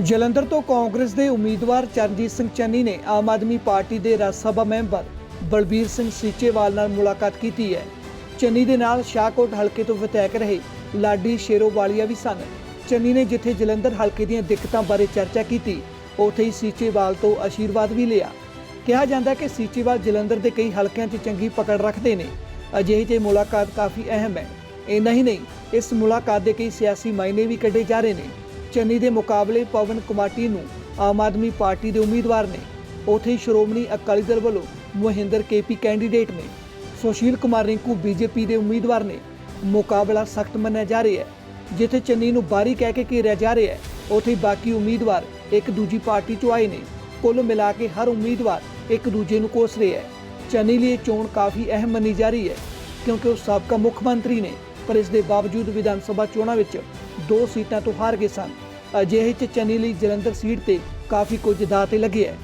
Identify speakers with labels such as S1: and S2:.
S1: ਜਲੰਧਰ ਤੋਂ ਕਾਂਗਰਸ ਦੇ ਉਮੀਦਵਾਰ ਚਰਨਜੀਤ ਸਿੰਘ ਚੰਨੀ ਨੇ ਆਮ ਆਦਮੀ ਪਾਰਟੀ ਦੇ ਰਾਜ ਸਭਾ ਮੈਂਬਰ ਬਲਬੀਰ ਸਿੰਘ ਸੀਚੇਵਾਲ ਨਾਲ ਮੁਲਾਕਾਤ ਕੀਤੀ ਹੈ। ਚੰਨੀ ਦੇ ਨਾਲ ਸ਼ਾਹਕੋਟ ਹਲਕੇ ਤੋਂ ਵਿਧਾਇਕ ਰਹੇ ਲਾਡੀ ਸ਼ੇਰੋਵਾਲੀਆ ਵੀ ਸਨ। ਚੰਨੀ ਨੇ ਜਿੱਥੇ ਜਲੰਧਰ ਹਲਕੇ ਦੀਆਂ ਦਿੱਕਤਾਂ ਬਾਰੇ ਚਰਚਾ ਕੀਤੀ, ਉੱਥੇ ਹੀ ਸੀਚੇਵਾਲ ਤੋਂ ਆਸ਼ੀਰਵਾਦ ਵੀ ਲਿਆ। ਕਿਹਾ ਜਾਂਦਾ ਕਿ ਸੀਚੇਵਾਲ ਜਲੰਧਰ ਦੇ ਕਈ ਹਲਕਿਆਂ 'ਚ ਚੰਗੀ ਪਕੜ ਰੱਖਦੇ ਨੇ। ਅਜਿਹੀ ਤੇ ਮੁਲਾਕਾਤ ਕਾਫੀ ਅਹਿਮ ਹੈ। ਇੰਨਾ ਹੀ ਨਹੀਂ, ਇਸ ਮੁਲਾਕਾਤ ਦੇ ਕਈ ਸਿਆਸੀ ਮਾਇਨੇ ਵੀ ਕੱਢੇ ਜਾ ਰਹੇ ਨੇ। ਚੰਨੀ ਦੇ ਮੁਕਾਬਲੇ ਪਵਨ ਕੁਮਾਟੀ ਨੂੰ ਆਮ ਆਦਮੀ ਪਾਰਟੀ ਦੇ ਉਮੀਦਵਾਰ ਨੇ। ਉਥੇ ਸ਼੍ਰੋਮਣੀ ਅਕਾਲੀ ਦਲ ਵੱਲੋਂ ਮਹਿੰਦਰ ਕੇਪੀ ਕੈਂਡੀਡੇਟ ਨੇ, ਸੁਸ਼ੀਲ ਕੁਮਾਰ ਰਿੰਕੂ ਬੀਜੇਪੀ ਦੇ ਉਮੀਦਵਾਰ ਨੇ ਮੁਕਾਬਲਾ ਸਖਤ ਮੰਨਿਆ ਜਾ ਰਿਹਾ ਹੈ। ਜਿੱਥੇ ਚੰਨੀ ਨੂੰ ਬਾਰੀ ਕਹਿ ਕੇ ਘੇਰਿਆ ਜਾ ਰਿਹਾ ਹੈ, ਉਥੇ ਬਾਕੀ ਉਮੀਦਵਾਰ ਇੱਕ ਦੂਜੀ ਪਾਰਟੀ ਚੋਂ ਆਏ ਨੇ। ਕੁੱਲ ਮਿਲਾ ਕੇ ਹਰ ਉਮੀਦਵਾਰ ਇੱਕ ਦੂਜੇ ਨੂੰ ਕੋਸ ਰਿਹਾ ਹੈ। ਚੰਨੀ ਲਈ ਇਹ ਚੋਣ ਕਾਫੀ ਅਹਿਮ ਮੰਨੀ ਜਾ ਰਹੀ ਹੈ, ਕਿਉਂਕਿ ਉਹ ਸਾਬਕਾ ਮੁੱਖ ਮੰਤਰੀ ਨੇ, ਪਰ ਇਸ ਦੇ ਬਾਵਜੂਦ ਵਿਧਾਨ ਸਭਾ ਚੋਣਾਂ ਵਿੱਚ ਦੋ ਸੀਟਾਂ ਤੋਂ ਹਾਰ ਗਏ ਸਨ। ਅਜਿਹੇ ਚ ਚੰਨੀ ਲਈ ਜਲੰਧਰ ਸੀਟ ਤੇ ਕਾਫੀ ਕੁਝ ਦਾਅ ਤੇ ਲੱਗੇ ਹੈ